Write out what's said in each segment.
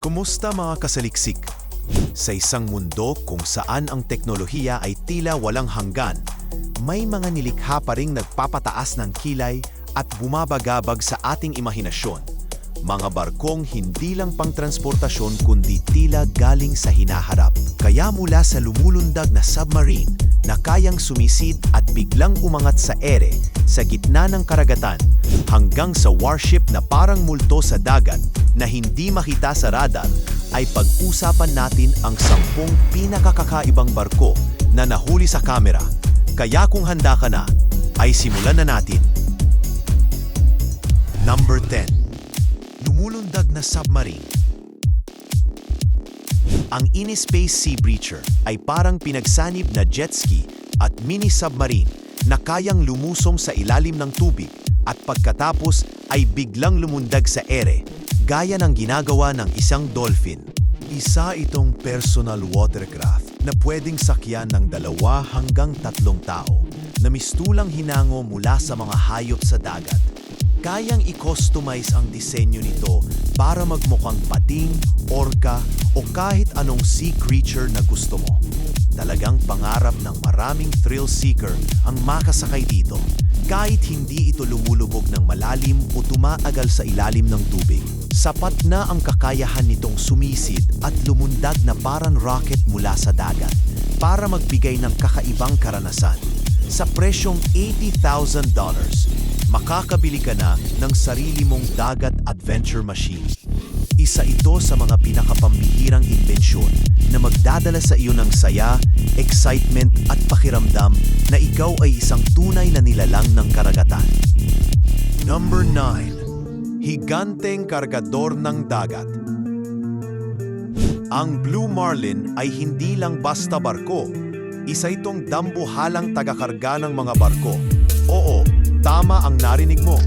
Kumusta mga kasaliksik? Sa isang mundo kung saan ang teknolohiya ay tila walang hanggan, may mga nilikha pa ring nagpapataas ng kilay at bumabagabag sa ating imahinasyon. Mga barkong hindi lang pang transportasyon kundi tila galing sa hinaharap. Kaya mula sa lumulundag na submarine na kayang sumisid at biglang umangat sa ere sa gitna ng karagatan hanggang sa warship na parang multo sa dagat na hindi makita sa radar ay pag-usapan natin ang sampung pinakakakaibang barko na nahuli sa kamera. Kaya kung handa ka na, ay simulan na natin. Number 10. Lumulundag na submarine. Ang Inispace Sea Breacher ay parang pinagsanib na jet ski at mini submarine na kayang lumusong sa ilalim ng tubig at pagkatapos ay biglang lumundag sa ere gaya ng ginagawa ng isang dolphin. Isa itong personal watercraft na pwedeng sakyan ng dalawa hanggang tatlong tao na mistulang hinango mula sa mga hayop sa dagat. Kayang i-customize ang disenyo nito para magmukhang pating, orca o kahit anong sea creature na gusto mo. Talagang pangarap ng maraming thrill seeker ang makasakay dito kahit hindi ito lumulubog ng malalim o tumaagal sa ilalim ng tubig. Sapat na ang kakayahan nitong sumisid at lumundag na parang rocket mula sa dagat para magbigay ng kakaibang karanasan. Sa presyong $80,000, makakabili ka na ng sarili mong dagat adventure machine. Isa ito sa mga pinakapambihirang imbensyon na magdadala sa iyo ng saya, excitement at pakiramdam na ikaw ay isang tunay na nilalang ng karagatan. Number 9. Higanteng kargador ng dagat. Ang Blue Marlin ay hindi lang basta barko. Isa itong dambuhalang tagakarga ng mga barko. Oo, tama ang narinig mo.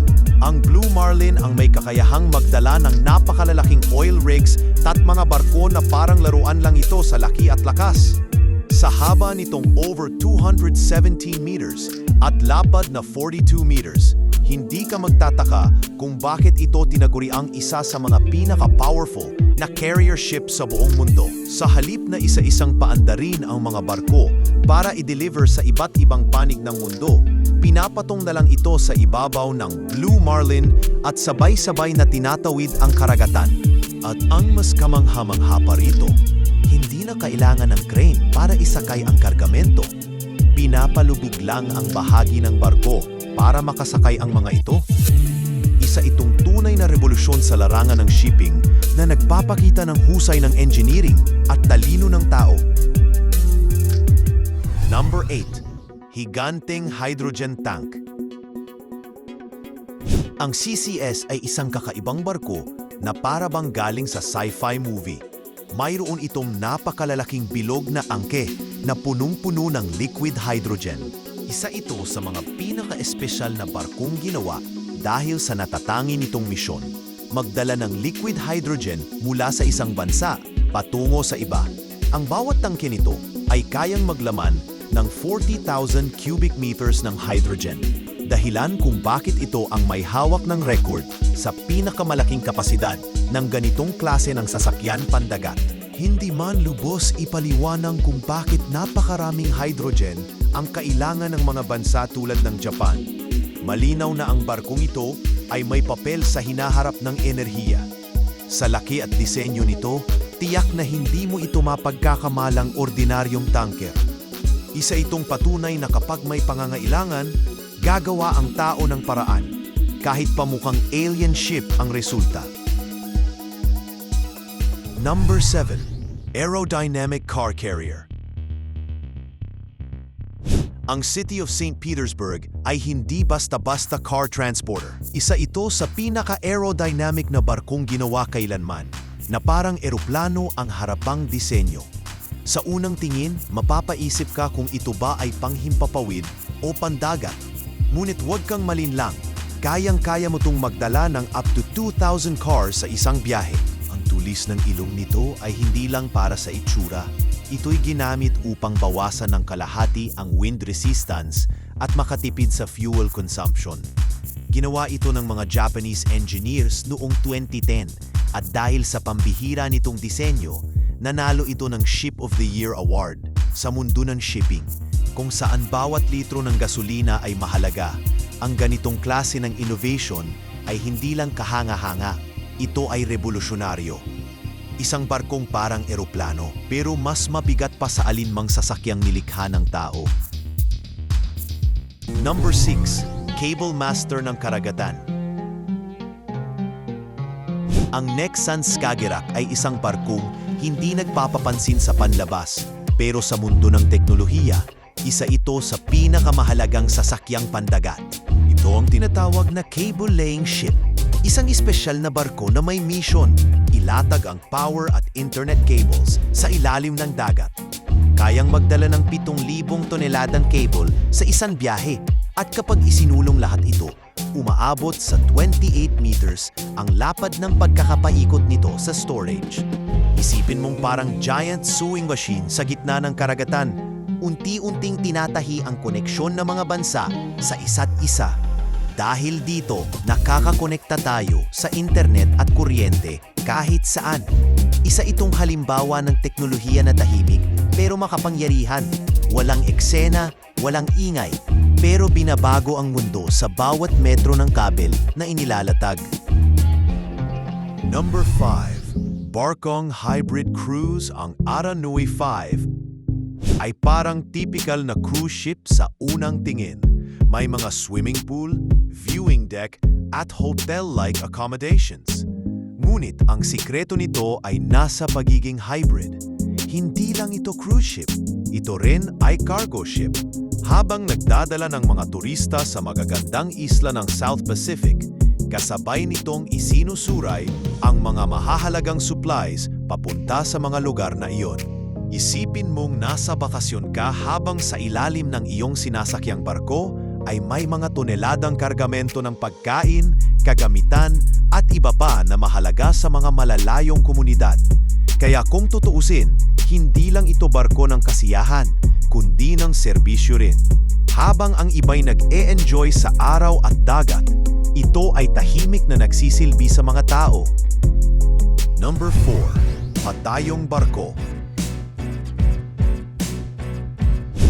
Ang Blue Marlin ang may kakayahang magdala ng napakalalaking oil rigs at mga barko na parang laruan lang ito sa laki at lakas. Sa haba nitong over 217 meters at lapad na 42 meters, hindi ka magtataka kung bakit ito tinaguri ang isa sa mga pinaka-powerful na carrier ship sa buong mundo. Sa halip na isa-isang paandarin ang mga barko para i-deliver sa iba't ibang panig ng mundo, pinapatong na lang ito sa ibabaw ng Blue Marlin at sabay-sabay na tinatawid ang karagatan. At ang mas kamangha-mangha pa rito, na kailangan ng crane para isakay ang kargamento. Pinapalubog lang ang bahagi ng barko para makasakay ang mga ito. Isa itong tunay na revolusyon sa larangan ng shipping na nagpapakita ng husay ng engineering at talino ng tao. Number 8. Higanteng Hydrogen Tank Ang CCS ay isang kakaibang barko na para bang galing sa sci-fi movie. Mayroon itong napakalalaking bilog na angke na punong-puno ng liquid hydrogen. Isa ito sa mga pinaka-espesyal na barkong ginawa dahil sa natatangi nitong misyon. Magdala ng liquid hydrogen mula sa isang bansa patungo sa iba. Ang bawat tangke nito ay kayang maglaman ng 40,000 cubic meters ng hydrogen. Dahilan kung bakit ito ang may hawak ng record sa pinakamalaking kapasidad ng ganitong klase ng sasakyan pandagat. Hindi man lubos ipaliwanang kung bakit napakaraming hydrogen ang kailangan ng mga bansa tulad ng Japan. Malinaw na ang barkong ito ay may papel sa hinaharap ng enerhiya. Sa laki at disenyo nito, tiyak na hindi mo ito mapagkakamalang ordinaryong tanker. Isa itong patunay na kapag may pangangailangan, gagawa ang tao ng paraan, kahit pamukhang alien ship ang resulta. Number 7. Aerodynamic Car Carrier Ang City of St. Petersburg ay hindi basta-basta car transporter. Isa ito sa pinaka-aerodynamic na barkong ginawa kailanman, na parang eroplano ang harapang disenyo. Sa unang tingin, mapapaisip ka kung ito ba ay panghimpapawid o pandagat. Ngunit huwag kang malinlang, kayang-kaya mo itong magdala ng up to 2,000 cars sa isang biyahe. Ang tulis ng ilong nito ay hindi lang para sa itsura. Ito'y ginamit upang bawasan ng kalahati ang wind resistance at makatipid sa fuel consumption. Ginawa ito ng mga Japanese engineers noong 2010 At dahil sa pambihira nitong disenyo, nanalo ito ng Ship of the Year Award sa mundo ng shipping, kung saan bawat litro ng gasolina ay mahalaga. Ang ganitong klase ng innovation ay hindi lang kahanga-hanga, ito ay revolusyonaryo. Isang barkong parang eroplano, pero mas mabigat pa sa alinmang sasakyang nilikha ng tao. Number 6. Cable Master ng Karagatan Ang Nexan Skagerrak ay isang barkong hindi nagpapapansin sa panlabas, pero sa mundo ng teknolohiya, isa ito sa pinakamahalagang sasakyang pandagat. Ito ang tinatawag na cable-laying ship, isang espesyal na barko na may mission, ilatag ang power at internet cables sa ilalim ng dagat. Kayang magdala ng 7,000 toneladang cable sa isang biyahe at kapag isinulong lahat ito, umaabot sa 28 meters ang lapad ng pagkakapaikot nito sa storage. Isipin mong parang giant sewing machine sa gitna ng karagatan. Unti-unting tinatahi ang koneksyon ng mga bansa sa isa't isa. Dahil dito, nakakakonekta tayo sa internet at kuryente kahit saan. Isa itong halimbawa ng teknolohiya na tahimik pero makapangyarihan. Walang eksena, walang ingay, pero binabago ang mundo sa bawat metro ng kabel na inilalatag. Number 5. Barkong Hybrid Cruise ang Aranui 5 ay parang typical na cruise ship sa unang tingin. May mga swimming pool, viewing deck, at hotel-like accommodations. Ngunit ang sikreto nito ay nasa pagiging hybrid. Hindi lang ito cruise ship, ito rin ay cargo ship. Habang nagdadala ng mga turista sa magagandang isla ng South Pacific, kasabay nitong isinusuray ang mga mahahalagang supplies papunta sa mga lugar na iyon. Isipin mong nasa bakasyon ka habang sa ilalim ng iyong sinasakyang barko ay may mga toneladang kargamento ng pagkain, kagamitan at iba pa na mahalaga sa mga malalayong komunidad. Kaya kung tutuusin, hindi lang ito barko ng kasiyahan, kundi ng serbisyo rin. Habang ang iba'y nag-e-enjoy sa araw at dagat, ito ay tahimik na nagsisilbi sa mga tao. Number 4. Patayong Barko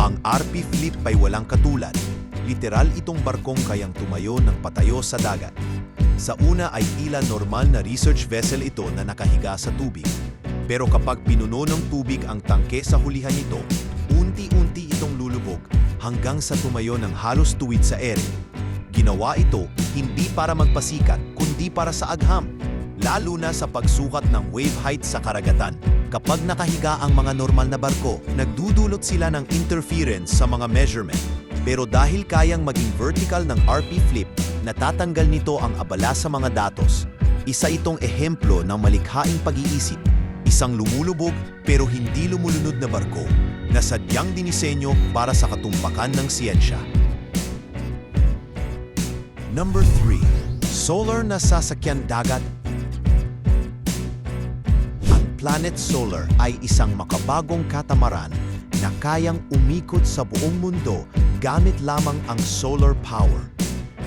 Ang RP Flip ay walang katulad. Literal itong barkong kayang tumayo ng patayo sa dagat. Sa una ay tila normal na research vessel ito na nakahiga sa tubig. Pero kapag pinuno ng tubig ang tangke sa hulihan nito, unti-unti itong lulubog hanggang sa tumayo ng halos tuwid sa ere. Ginawa ito hindi para magpasikat kundi para sa agham, lalo na sa pagsukat ng wave height sa karagatan. Kapag nakahiga ang mga normal na barko, nagdudulot sila ng interference sa mga measurement. Pero dahil kayang maging vertical ng RP flip, natatanggal nito ang abala sa mga datos. Isa itong ehemplo ng malikhaing pag-iisip isang lumulubog pero hindi lumulunod na barko na sadyang dinisenyo para sa katumpakan ng siyensya. Number 3. Solar na sasakyan dagat Planet Solar ay isang makabagong katamaran na kayang umikot sa buong mundo gamit lamang ang solar power.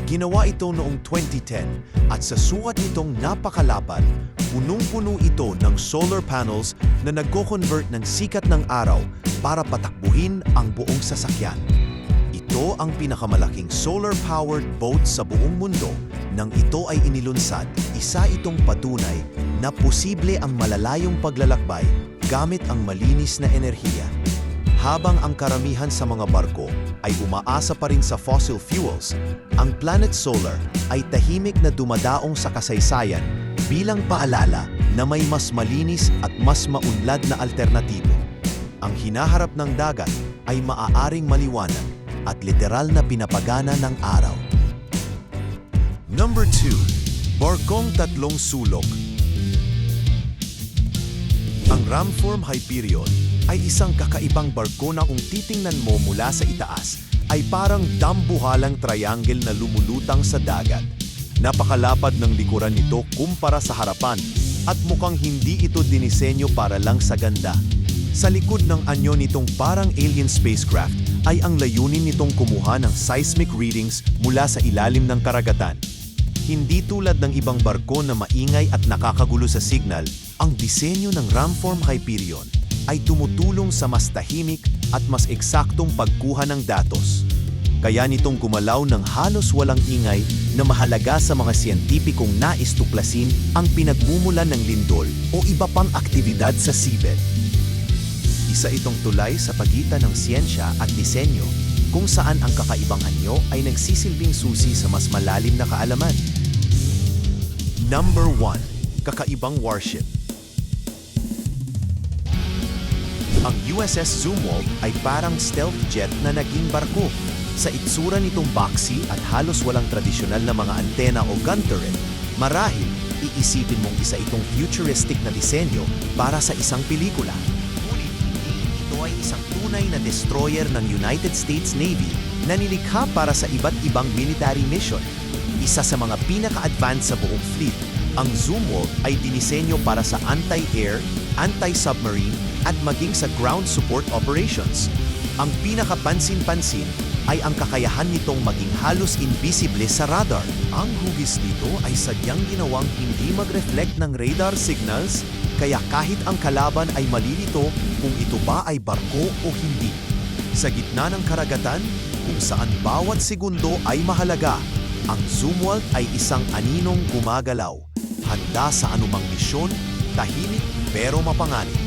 Ginawa ito noong 2010 at sa sukat nitong napakalapad, punong-puno ito ng solar panels na nagko-convert ng sikat ng araw para patakbuhin ang buong sasakyan. Ito ang pinakamalaking solar-powered boat sa buong mundo. Nang ito ay inilunsad, isa itong patunay na posible ang malalayong paglalakbay gamit ang malinis na enerhiya. Habang ang karamihan sa mga barko ay umaasa pa rin sa fossil fuels, ang Planet Solar ay tahimik na dumadaong sa kasaysayan bilang paalala na may mas malinis at mas maunlad na alternatibo. Ang hinaharap ng dagat ay maaaring maliwanag at literal na pinapagana ng araw. Number 2. Barkong Tatlong Sulok Ang Ramform Hyperion ay isang kakaibang barko na kung titingnan mo mula sa itaas ay parang dambuhalang triangle na lumulutang sa dagat. Napakalapad ng likuran nito kumpara sa harapan at mukhang hindi ito dinisenyo para lang sa ganda. Sa likod ng anyo nitong parang alien spacecraft ay ang layunin nitong kumuha ng seismic readings mula sa ilalim ng karagatan. Hindi tulad ng ibang barko na maingay at nakakagulo sa signal, ang disenyo ng Ramform Hyperion ay tumutulong sa mas tahimik at mas eksaktong pagkuha ng datos. Kaya nitong gumalaw ng halos walang ingay na mahalaga sa mga siyentipikong nais tuklasin ang pinagmumulan ng lindol o iba pang aktibidad sa seabed. Isa itong tulay sa pagitan ng siyensya at disenyo kung saan ang kakaibang anyo ay nagsisilbing susi sa mas malalim na kaalaman. Number 1. Kakaibang warship Ang USS Zumwalt ay parang stealth jet na naging barko. Sa itsura nitong boxy at halos walang tradisyonal na mga antena o gun turret, marahil iisipin mong isa itong futuristic na disenyo para sa isang pelikula. Ngunit hindi, ito ay isang tunay na destroyer ng United States Navy na nilikha para sa iba't ibang military mission. Isa sa mga pinaka-advanced sa buong fleet, ang Zumwalt ay dinisenyo para sa anti-air, anti-submarine, at maging sa ground support operations. Ang pinakapansin-pansin ay ang kakayahan nitong maging halos invisible sa radar. Ang hugis nito ay sadyang ginawang hindi mag-reflect ng radar signals, kaya kahit ang kalaban ay malilito kung ito ba ay barko o hindi. Sa gitna ng karagatan, kung saan bawat segundo ay mahalaga, ang Zumwalt ay isang aninong gumagalaw, handa sa anumang misyon, tahimik pero mapanganib.